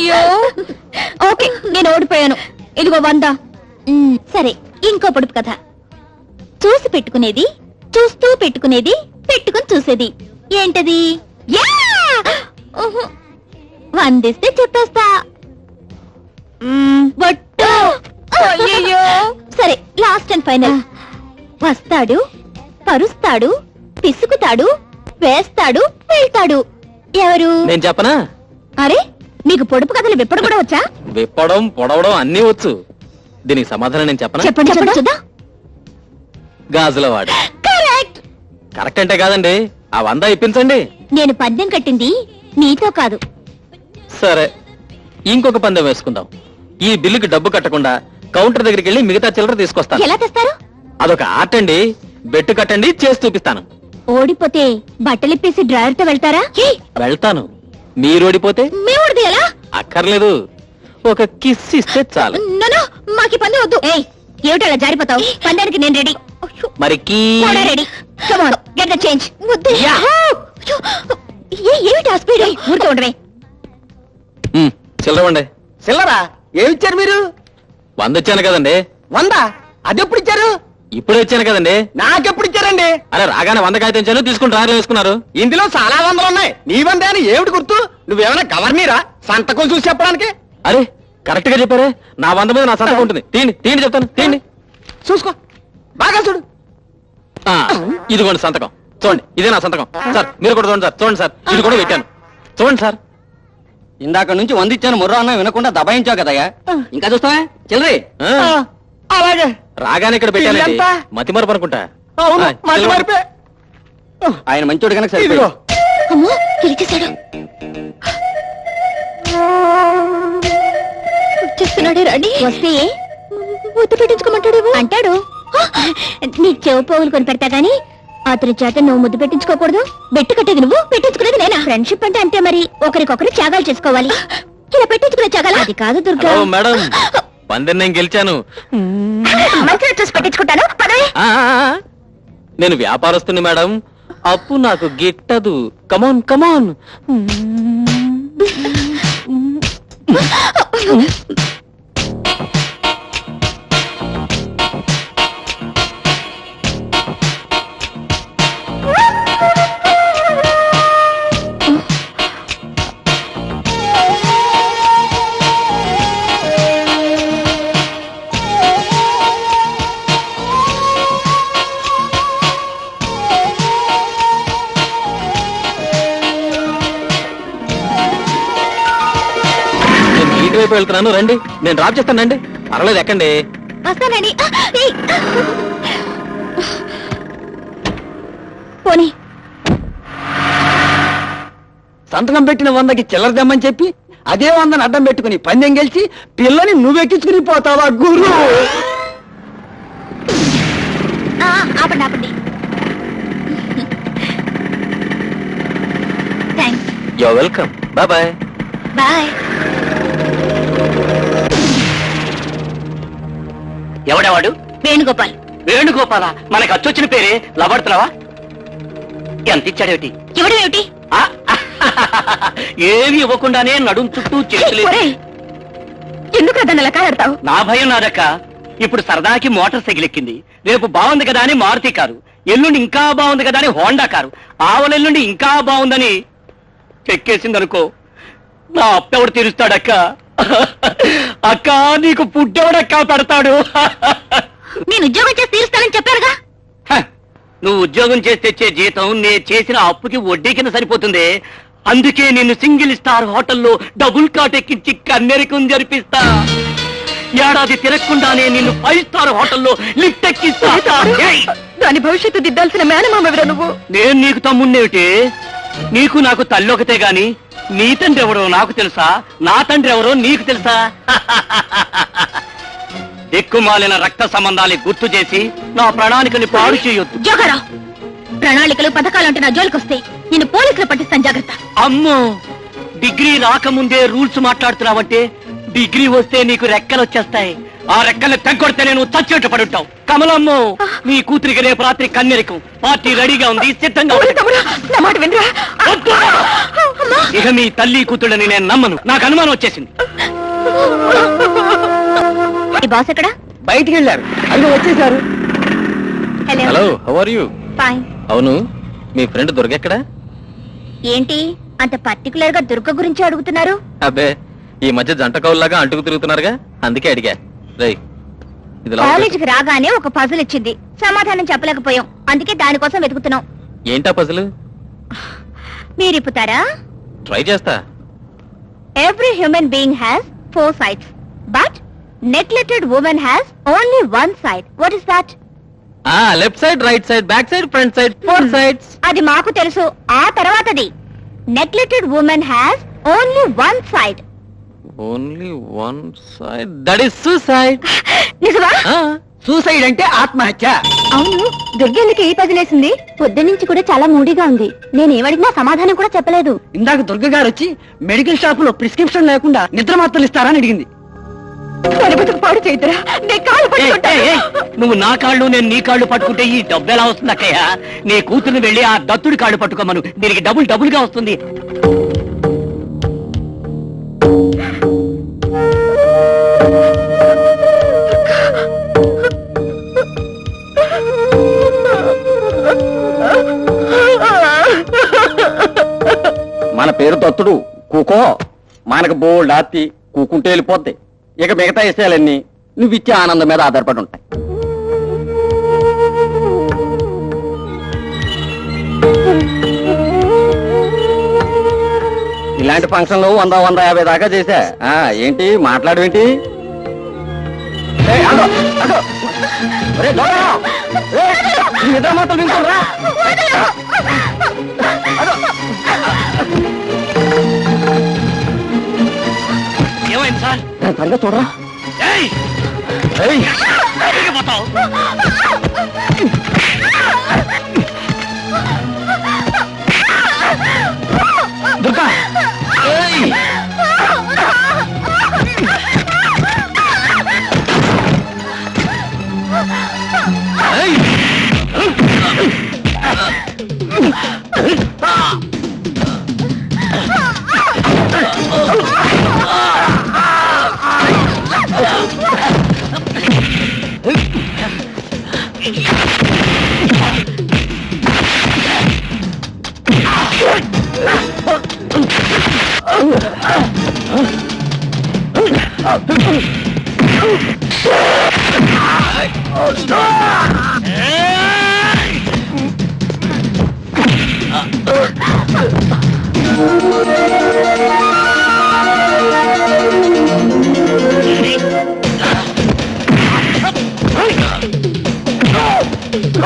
అయ్యయ్యో ఓకే నేను ఓడిపోయాను. ఇదిగో వంద. మ్, సరే ఇంకో పొడుపు కథ. చూసి పెట్టుకునేది చూస్తూ పెట్టుకునేది పెట్టుకుని చూసేది. ఏంటది? యా! ఉహు. వందిస్తే చెప్పేస్తా. మ్, బొట్టు అయ్యయ్యో. సరే లాస్ట్ అండ్ ఫైనల్. వస్తాడు పరుస్తాడు పిసుకుతాడు వేస్తాడు వెళ్తాడు. ఎవరు? నేను చెప్పనా? అరే మీకు పొడుపు కథలు విప్పడు కూడా వచ్చా? విప్పడం పొడవడం అన్నీ వచ్చు. దీనికి సమాధానం నేను చెప్పనా? చెప్పండి చెప్పండి. చూద్దాం గాజుల వాడు కరెక్ట్. కరెక్ట్ అంటే కాదండి ఆ వంద ఇప్పించండి. నేను పందెం కట్టింది నీతో కాదు. సరే ఇంకొక పందెం వేసుకుందాం. ఈ బిల్లుకి డబ్బు కట్టకుండా కౌంటర్ దగ్గరికి వెళ్ళి మిగతా చిల్లర తీసుకొస్తాను. ఎలా తెస్తారు? అదొక ఆర్ట్ అండి. బెట్టు కట్టండి చేసి చూపిస్తాను. ఓడిపోతే బట్టలిప్పేసి డ్రైవర్తో వెళ్తారా? వెళ్తాను. మీరు ఓడిపోతే? మేము అక్కర్లేదు. ఒక కిస్ ఇస్తే చాలు. మాకి పందెం వద్దు. ఏయ్ జారిపోతావు? పందానికి నేను రెడీ మరి ready come on get the change వద్దు. ఏ ఏమిటి ఆ స్పీడ్ ఊరికే ఉండవే. ఉమ్, చిల్లర ఏమిచ్చారు మీరు? వంద ఇచ్చాను కదండి. వంద? అదెప్పుడు ఇచ్చారు ఇప్పుడే ఇచ్చాను కదండి. నాకెప్పుడు ఇచ్చారండి అరే రాగానే వంద కాగితం ఇచ్చాను తీసుకుని డ్రాయర్లో వేసుకున్నారు. ఇందులో చాలా వందలు ఉన్నాయి నీ వందే అని ఏమిటి గుర్తు? నువ్వేమైనా గవర్నీరా? సంతకం చూసి చెప్పడానికి? అరే కరెక్ట్గా చెప్పారే. నా వంద మీద నా సంతకం ఉంటుంది. తీయండి తీయండి చెప్తాను. తీయండి. చూసుకో. బాగా చూడు. ఆ, ఇదిగోండి సంతకం. చూడండి ఇదే నా సంతకం. సార్ మీరు కూడా చూడండి సార్. చూడండి సార్ ఇది కూడా పెట్టాను. చూడండి సార్. ఇందాక నుంచి వంద ఇచ్చాను ముర్రా అన్న వినకుండా దబాయించావు కదయ్యా. ఇంకా చూస్తావా? చిల్లరి. ఆ, అలాగే. రాగానే ఇక్కడ పెట్టానండి ఎంత? మతి మరపు అనుకుంటా. అవును ఆ, మంచి చిల్లర. మార్పే. ఆయన మంచోడు కనుక ఇదిగో. అమ్మో గెలిచేశాడు వచ్చేస్తున్నాడే రాణి వస్తే? ముద్దు పెట్టించుకోమంటాడు అంటాడు. నీ చెవు పోగులు కొని పెడతా గానీ అతని చేత నువ్వు ముద్దు పెట్టించుకోకూడదు. బెట్టు కట్టేది నువ్వు పెట్టించుకునేది నేనా? ఫ్రెండ్షిప్ అంటే అంతే మరి. ఒకరికొకరు త్యాగాలు చేసుకోవాలి. ఇలా పెట్టించుకునే త్యాగాలు? అది కాదు దుర్గా. మేడం. పందెం నేను గెలిచాను. మంచిగా చూసి పెట్టించుకుంటాను. పదవి. నేను వ్యాపారస్తుని మేడం. అప్పు నాకు గిట్టదు. కమాన్ కమాన్ వైపు వెళ్తున్నాను రండి. నేను డ్రాప్ చేస్తాను రండి. పర్వాలేదు ఎక్కండి. వస్తానండి. పోనీ. సంతకం పెట్టిన వందకి చిల్లర తెమ్మని చెప్పి అదే వందని అడ్డం పెట్టుకుని పందెం గెలిచి పిల్లని నువ్వెక్కించుకుని పోతావా గురు? ఆపండి ఆపండి. Thanks yo welcome bye bye bye ఎవడెవాడు? Venugopal. Venugopala? మనకు అచ్చొచ్చిన పేరే లబడుతున్నావా ఎంత ఇచ్చాడేమిటి? ఎవడేమిటి? ఏమి ఇవ్వకుండానే నడుం చుట్టూ చేతులు ఎందుకు కాడతావు నా భయం నాదక్క. ఇప్పుడు సరదాకి మోటార్ సైకిల్ ఎక్కింది. రేపు బాగుంది కదా అని మారుతి కారు. ఎల్లుండి ఇంకా బాగుంది కదా అని హోండా కారు. ఆవలెల్లుండి ఇంకా బాగుందని చెక్కేసింది అనుకో నా అప్పెవడు తీరుస్తాడక్క. అక్క నీకు పుట్టెవడక్క పెడతాడు. నేను ఉద్యోగం చేసి తీరుస్తానని చెప్పారుగా? నువ్వు ఉద్యోగం చేసి తెచ్చే జీతం నే చేసిన అప్పుకి వడ్డీ కింద సరిపోతుంది. అందుకే నిన్ను సింగిల్ స్టార్ హోటల్లో డబుల్ కాట్ ఎక్కించి కన్నెరికం జరిపిస్తా. ఏడాది తిరగకుండానే నిన్ను ఫైవ్ స్టార్ హోటల్లో లిఫ్ట్ ఎక్కిస్తా! దాని భవిష్యత్తు దిద్దాల్సిన మేనమామవిరా నువ్వు? నేను నీకు తమ్ముణ్ణేమిటి? నీకు నాకు తల్లి ఒకతే గాని నీ తండ్రి ఎవరో నాకు తెలుసా? నా తండ్రి ఎవరో నీకు తెలుసా? దిక్కుమాలిన రక్త సంబంధాన్ని గుర్తు చేసి నా ప్రణాళికని పాడు చేయొద్దు. జోగారా ప్రణాళికలు పథకాలంటే నా జోలికొస్తే నేను పోలీసులు పట్టిస్తాను జాగ్రత్త. అమ్మో! డిగ్రీ రాకముందే రూల్స్ మాట్లాడుతున్నావంటే డిగ్రీ వస్తే నీకు రెక్కలు వచ్చేస్తాయి ఆ రెక్కల్ని తెగ్గొడితే నేను చచ్చేట్టు పడుంటావు. కమలమ్ము నీ కూతురికి రేపు రాత్రి కన్నెరికం. పార్టీ రెడీగా ఉంది సిద్ధంగా! ఇక మీ తల్లి కూతుళ్ళని నేను నమ్మను. నాకు అనుమానం వచ్చేసింది. బాస్ ఎక్కడ? బయటికి వెళ్ళారు. అది వచ్చేసారు. Hello how are you fine అవును మీ ఫ్రెండ్ దొరకెక్కడా ఏంటి? అంత పర్టికులర్గా దుర్గ గురించి అడుగుతున్నారు? అబ్బే ఈ మధ్య జంట కౌల్లాగా అంటుకు తిరుగుతున్నారుగా అందుకే అడిగా. రై ఇది. కాలేజీకి రాగానే ఒక పజల్ ఇచ్చింది. సమాధానం చెప్పలేకపోయాం. అందుకే దానికోసం వెతుకుతున్నాం. ఏంటా పజలు మీరు ఇప్పుతారా? ట్రై చేస్తా. Every human being has four sides but neglected women has only one side what is that ఆ left side right side back side front side four sides అది మాకు తెలుసు. ఆ తర్వాతది. Neglected women has only one side only one side. That is suicide. నిజమా? Suicide అంటే ఆత్మహత్య. అవును దుర్గెందుకు ఏ పదిలేసింది పొద్దు నుంచి కూడా చాలా మూడీగా ఉంది. నేనేమడిగినా సమాధానం కూడా చెప్పలేదు. ఇందాక దుర్గ గారు వచ్చి మెడికల్ షాప్లో ప్రిస్క్రిప్షన్ లేకుండా నిద్ర మాత్రలు ఇస్తారని అడిగింది. పాడు చేద్దరా నువ్వు నా కాళ్ళు నేను నీ కాళ్ళు పట్టుకుంటే ఈ డబ్బు ఎలా వస్తుంది అక్కయ్య? నీ కూతురు వెళ్ళి ఆ దత్తుడి కాళ్ళు పట్టుకోమను. దీనికి డబుల్ డబుల్గా వస్తుంది. మన పేరు దత్తుడు కూకో. మనకు బోల్డ్ ఆస్తి కూకుంటే వెళ్ళిపోద్ది. ఇక మిగతా విషయాలన్నీ నువ్వు ఇచ్చే ఆనందం మీద ఆధారపడి ఉంటాయి ఇలాంటి ఫంక్షన్లు వంద వంద యాభై దాకా చేశా. ఆ, ఏంటి? మాట్లాడవేంటి? నిద్ర మాటలు సరిగ్గా చూడరా ఆ